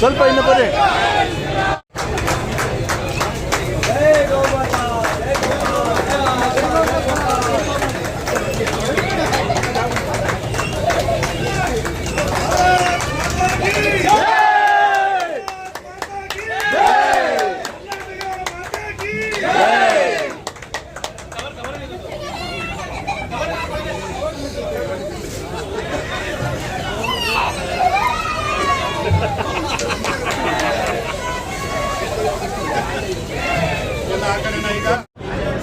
ಸ್ವಲ್ಪ ಇನ್ನು ಬರ್ರಿ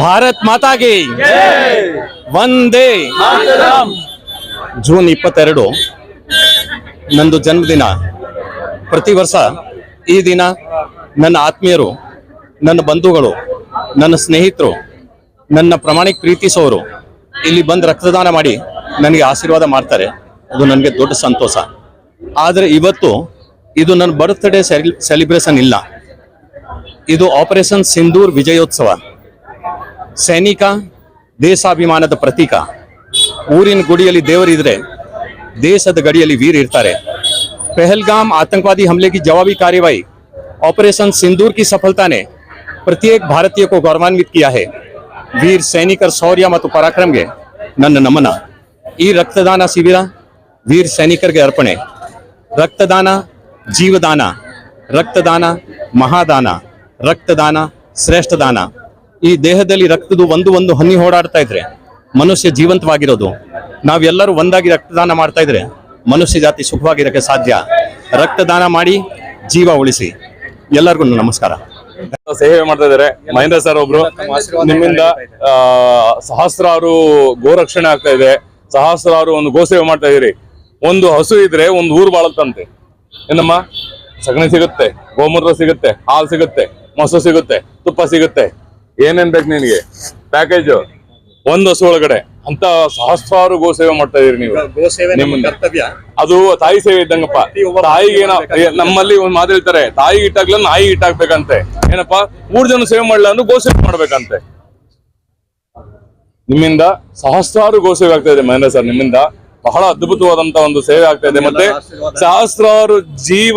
ಭಾರತ್ ಮಾತಾ ಕಿ ವಂದೇ ಜೂನ್ ಇಪ್ಪತ್ತೆರಡು, ನಂದು ಜನ್ಮದಿನ. ಪ್ರತಿ ವರ್ಷ ಈ ದಿನ ನನ್ನ ಆತ್ಮೀಯರು, ನನ್ನ ಬಂಧುಗಳು, ನನ್ನ ಸ್ನೇಹಿತರು, ನನ್ನ ಪ್ರಮಾಣಿಕ ಪ್ರೀತಿಸೋರು ಇಲ್ಲಿ ಬಂದು ರಕ್ತದಾನ ಮಾಡಿ ನನಗೆ ಆಶೀರ್ವಾದ ಮಾಡ್ತಾರೆ. ಅದು ನನಗೆ ದೊಡ್ಡ ಸಂತೋಷ. ಆದರೆ ಇವತ್ತು ಇದು ನನ್ನ ಬರ್ತ್ಡೇ ಸೆಲಿಬ್ರೇಷನ್ ಇಲ್ಲ. आपरेशन सिंधूर विजयोत्सव सैनिक देशाभिमान प्रतीक ऊरी गुड़ी देवर देश गड़ी वीर इतार पहलगाम आतंकवादी हमले की जवाबी कार्यवाही ऑपरेशन सिंदूर की सफलता ने प्रत्येक भारतीय को गौरवान्वित किया है वीर सैनिक और शौर्य मत पराक्रम के नन्न नमना ई रक्तदाना शिविरा वीर सैनिक के अर्पणे रक्तदाना जीवदाना रक्तदाना महादाना ರಕ್ತದಾನ ಶ್ರೇಷ್ಠ ದಾನ ಈ ದೇಹದಲ್ಲಿ ರಕ್ತದ ಒಂದು ಒಂದು ಹನಿ ಓಡಾಡ್ತಾ ಇದ್ರೆ, ಮನುಷ್ಯ ಜೀವಂತವಾಗಿರೋದು. ನಾವೆಲ್ಲರೂ ಒಂದಾಗಿ ರಕ್ತದಾನ ಮಾಡ್ತಾ ಇದ್ರೆ, ಮನುಷ್ಯ ಜಾತಿ ಸುಖವಾಗಿರಕ್ಕೆ ಸಾಧ್ಯ. ರಕ್ತದಾನ ಮಾಡಿ ಜೀವ ಉಳಿಸಿ. ಎಲ್ಲರಿಗೂ ನಮಸ್ಕಾರ. ಸೇವೆ ಮಾಡ್ತಾ ಇದ್ದಾರೆ. ಮಹೇಂದ್ರ ಸರ್ ಒಬ್ರು. ನಿಮ್ಮಿಂದ ಸಹಸ್ರಾರು ಗೋರಕ್ಷಣೆ ಆಗ್ತಾ ಇದೆ. ಸಹಸ್ರಾರು ಒಂದು ಗೋ ಸೇವೆ ಮಾಡ್ತಾ ಇದೀರಿ ಒಂದು ಹಸು ಇದ್ರೆ ಒಂದು ಊರು ಬಾಳತ್ತಂತೆ. ಏನಮ್ಮ? ಸಗಣಿ ಸಿಗುತ್ತೆ, ಗೋಮೂತ್ರ ಸಿಗುತ್ತೆ, ಹಾಲು ಸಿಗುತ್ತೆ. ಮೊಸರು ಸಿಗುತ್ತೆ ತುಪ್ಪ ಸಿಗುತ್ತೆ. ಏನೇನ್ ಬೇಕು ನಿನಗೆ? ಪ್ಯಾಕೇಜ್ ಒಂದ್ ಹಸು ಒಳಗಡೆ. ಅಂತ ಸಹಸ್ರಾರು ಗೋ ಸೇವೆ ಮಾಡ್ತಾ ಇದೀರಿ ನೀವು. ನಿಮ್ಮಿಂದ. ಅದು ತಾಯಿ ಸೇವೆ ಇದ್ದಂಗಪ್ಪ. ತಾಯಿಗೆ ಏನೋ ಏ, ನಮ್ಮಲ್ಲಿ ಒಂದ್ ಮಾತು ಹೇಳ್ತಾರೆ ತಾಯಿ ಇಟ್ಟಾಗ್ಲ ನಾಯಿ ಇಟ್ಟಾಗ್ಬೇಕಂತೆ ಏನಪ್ಪ? ಮೂರ್ ಜನ ಸೇವೆ ಮಾಡಲ್ಲ ಅಂದ್ರೆ ಗೋಸೇವೆ ಮಾಡ್ಬೇಕಂತೆ. ನಿಮ್ಮಿಂದ ಸಹಸ್ರಾರು ಗೋ ಸೇವೆ ಆಗ್ತಾ ಇದೆ ಮಹೇಂದ್ರ ಸರ್ ನಿಮ್ಮಿಂದ. ಬಹಳ ಅದ್ಭುತವಾದಂತ ಒಂದು ಸೇವೆ ಆಗ್ತಾ ಇದೆ. ಮತ್ತೆ ಸಹಸ್ರಾರು ಜೀವ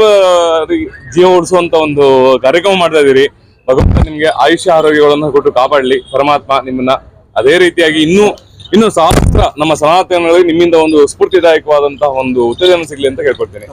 ಜೀವ ಉಳಿಸುವಂತ ಒಂದು ಕಾರ್ಯಕ್ರಮ ಮಾಡ್ತಾ ಇದೀರಿ ಭಗವಂತ ನಿಮ್ಗೆ ಆಯುಷ್ಯ ಆರೋಗ್ಯಗಳನ್ನ ಕೊಟ್ಟು ಕಾಪಾಡ್ಲಿ. ಪರಮಾತ್ಮ ನಿಮ್ಮನ್ನ ಅದೇ ರೀತಿಯಾಗಿ ಇನ್ನೂ ಇನ್ನು ಸಹಸ್ರ ನಮ್ಮ ಸನಾತನಗಳಿಗೆ ನಿಮ್ಮಿಂದ ಒಂದು ಸ್ಫೂರ್ತಿದಾಯಕವಾದಂತಹ ಒಂದು ಉತ್ತೇಜನ ಸಿಗ್ಲಿ ಅಂತ ಕೇಳ್ಕೊಡ್ತೀನಿ